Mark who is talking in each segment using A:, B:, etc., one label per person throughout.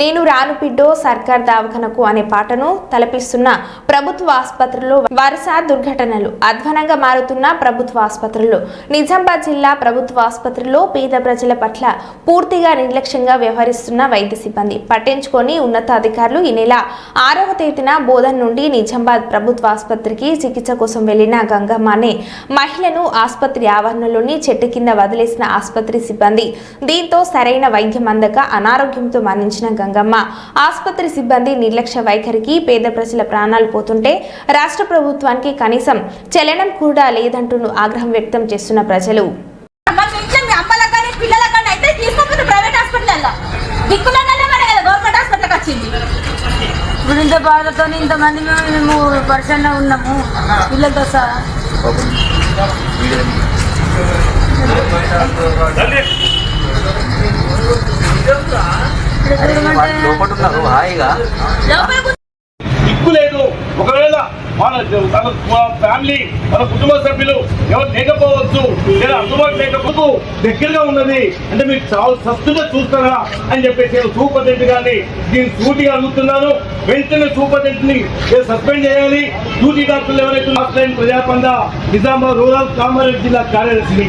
A: నేను రాను పిడ్డో సర్కార్ దావఖనకు అనే పాటను తలపిస్తున్న ప్రభుత్వ ఆసుపత్రుల్లో వరుస దుర్ఘటనలు అధ్వనంగా మారుతున్న ప్రభుత్వ ఆసుపత్రులు. నిజామాబాద్ జిల్లా ప్రభుత్వ ఆసుపత్రిలో పేద ప్రజల పట్ల పూర్తిగా నిర్లక్ష్యంగా వ్యవహరిస్తున్న వైద్య సిబ్బంది పట్టించుకొని ఉన్నతాధికారులు ఈ నెల ఆరవ తేదీన బోధన్ నుండి నిజామాబాద్ ప్రభుత్వ ఆసుపత్రికి చికిత్స కోసం వెళ్ళిన గంగమ్మ అనే మహిళను ఆసుపత్రి ఆవరణలోని చెట్టు కింద వదిలేసిన ఆసుపత్రి సిబ్బంది దీంతో సరైన వైద్యం అందక అనారోగ్యంతో మరణించిన గంగమ్మ. ఆసుపత్రి సిబ్బంది నిర్లక్ష్య వైఖరికి పేద ప్రజల ప్రాణాలు పోతుంటే రాష్ట్ర ప్రభుత్వానికి కనీసం చలనం కూడా లేదంటూ ఆగ్రహం వ్యక్తం చేస్తున్న ప్రజలు.
B: ఇప్పుడు ఇంత బాధతో ఇంతమంది మేము మేము పరిచయం ఉన్నాము. పిల్లలతో సహా.
C: లోపల ఉన్నారు హాయిగా
D: దిక్కు లేదు. ఒకవేళ తన మన ఫ్యామిలీ మన కుటుంబ సభ్యులు ఎవరు లేకపోవచ్చు లేదా అందుబాటు లేకపోతే దగ్గరగా ఉన్నది అంటే మీరు చాలా సస్తుగా చూస్తారా అని చెప్పేసి నేను సూపరింటెండెంట్ గారిని నేను సూటిగా అడుగుతున్నాను. వెంటనే సూపరింటెండెంట్ని సస్పెండ్ చేయాలి. డ్యూటీ డాక్టర్లు ఎవరైతే ఆఫ్లైన్ ప్రజాపంద నిజామాబాద్ రూరల్ కామారెడ్డి జిల్లా కార్యదర్శిని.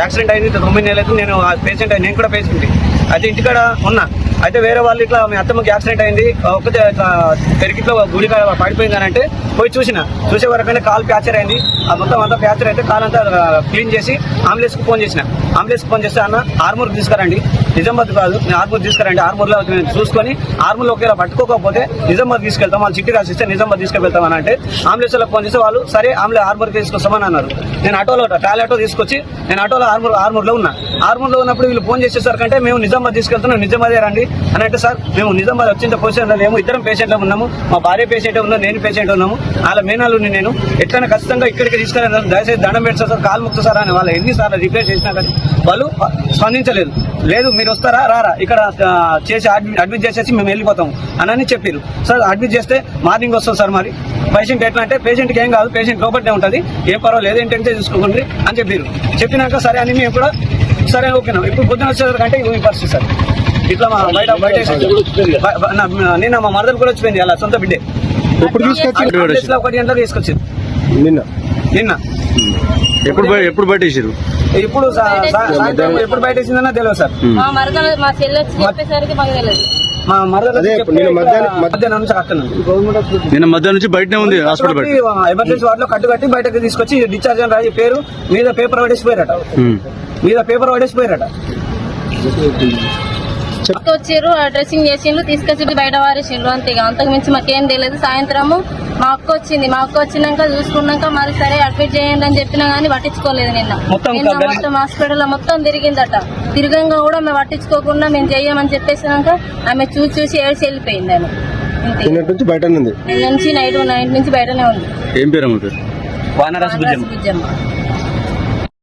C: యాక్సిడెంట్ అయింది తొమ్మిది నెలలు నేను పేషెంట్ నేను కూడా పేషెంట్ అయితే ఇంటికాడ ఉన్నా. అయితే వేరే వాళ్ళు ఇట్లా మీ అత్తమ్మకి యాక్సిడెంట్ అయింది ఒక్కతే ఇట్లా పెరిగిట్లో గుడిగా పడిపోయింది అని అంటే పోయి చూసిన. చూసే వరకైనా కాల్ ప్యాచర్ అయింది. ఆ మొత్తం అంతా ప్యాచర్ అయితే కాల్ అంతా క్లీన్ చేసి అంబులెన్స్కు ఫోన్ చేసిన. అంబులెన్స్ ఫోన్ చేస్తే అన్న ఆర్మూర్ తీసుకురండి. నిజామాబాద్ కాదు నేను ఆర్మూర్ తీసుకురండి. ఆర్మూర్లో చూసుకొని ఆర్మూర్లో ఒకవేళ పట్టుకోకపోతే నిజామాబాద్ తీసుకెళ్తాం. వాళ్ళు చిట్టి రాసిస్తే నిజామాబాద్ తీసుకెళ్తాం అని అంటే అంబులెన్స్ ఫోన్ చేస్తే వాళ్ళు సరే ఆంబులెన్స్ ఆర్మూర్ తీసుకొస్తామని అన్నారు. నేను ఆటోలో ట్రాలీ ఆటో తీసుకొచ్చి నేను ఆటోలో ఆర్మూర్ ఆర్మూర్లో ఉన్నా. ఆర్మూర్లో ఉన్నప్పుడు వీళ్ళు ఫోన్ చేసేసరికంటే మేము నిజామాబాద్ తీసుకెళ్తున్నాం. నిజామాబాద్ రండి. అని అంటే సార్ మేము నిజామాబాద్ వచ్చిన పొజిషన్లో లేము ఇద్దరం పేషెంట్లో ఉన్నాము. మా భార్య పేషెంట్ ఉన్నాము నేను పేషెంట్ ఉన్నాము. వాళ్ళ మేనాలు నేను ఎట్లయినా ఖచ్చితంగా ఇక్కడికి తీసుకెళ్ళాను దయచేసి దండం పెట్టా సార్ కాలు ముక్త సార్ అని వాళ్ళు ఎన్నిసార్లు రిక్వెస్ట్ చేసినా కానీ వాళ్ళు స్పందించలేదు. లేదు మీరు వస్తారా? రారా. ఇక్కడ చేసి అడ్మిట్ అడ్మిట్ చేసేసి మేము వెళ్ళిపోతాము అని చెప్పారు సార్ అడ్మిట్ చేస్తే మార్నింగ్ వస్తాం సార్ మరి. పేషెంట్ ఎట్లా అంటే పేషెంట్కి ఏం కాదు పేషెంట్ లోపలనే ఉంటుంది. ఏం పర్వాలేదు ఏంటంటే చూసుకోండి అని చెప్పారు చెప్పినాక సరే అని మేము కూడా సరే ఓకేనా. ఇప్పుడు పొద్దున వచ్చేసరికి ఇగో ఈ పరిస్థితి సార్. ఇట్లా మా బయట బయట నిన్న మా మరదలు కూడా వచ్చిపోయింది అలా సొంత బిడ్డే.
E: ఎప్పుడు తీసుకొచ్చి
C: ఒకటి గంటలకు తీసుకొచ్చింది.
E: నిన్న?
C: నిన్న.
E: ఎప్పుడు ఎప్పుడు బయటేసారు
C: ఇప్పుడు సా- సా- సాయంత్రం ఎప్పుడు బయట వేసిందన్నా తెలియదు సార్.
B: మా మరదలు మా చెల్లి చెప్పేసరికి మాకు తెలియదు.
C: మా
E: మధ్యాహ్నం-
C: నుంచి అక్కడ
E: నిన్న మధ్యాహ్నం నుంచి బయటనే ఉంది హాస్పిటల్ బయట.
C: ఎమర్జెన్సీ వార్డులో కట్టు కట్టి బయటకు తీసుకొచ్చి డిశ్చార్జ్ అని రాయి పేరు మీద పేపర్ పడేసిపోయారట. మీద పేపర్ పడేసిపోయారట.
B: వచ్చారు డ్రెస్సింగ్ చేసిండ్రు తీసుకొచ్చి బయట వారేసిండ్రు అంతే ఇక అంతకు మించి మాకేం తెలియదు. సాయంత్రము మా అక్క వచ్చింది మా అక్క వచ్చినాక చూసుకున్నాక మరి సరే అడ్మిట్ చేయండి అని చెప్పినా గానీ పట్టించుకోలేదు నిన్న.
C: మొత్తం
B: నిన్న
C: గల్లీ-
B: మొత్తం హాస్పిటల్ మొత్తం తిరిగిందట. తిరగంగా కూడా మేము పట్టించుకోకుండా మేము చెయ్యమని చెప్పేసినాక ఆమె చూసి చూసి ఏడ్చి వెళ్ళిపోయింది ఆమె.
E: నుంచి బయటనే ఉంది.
B: నిన్న నుంచి నైట్ నైట్ నుంచి బయటనే ఉంది.
E: ఏం పేరు
C: వానరాసు
B: బుజ్జమ్మ.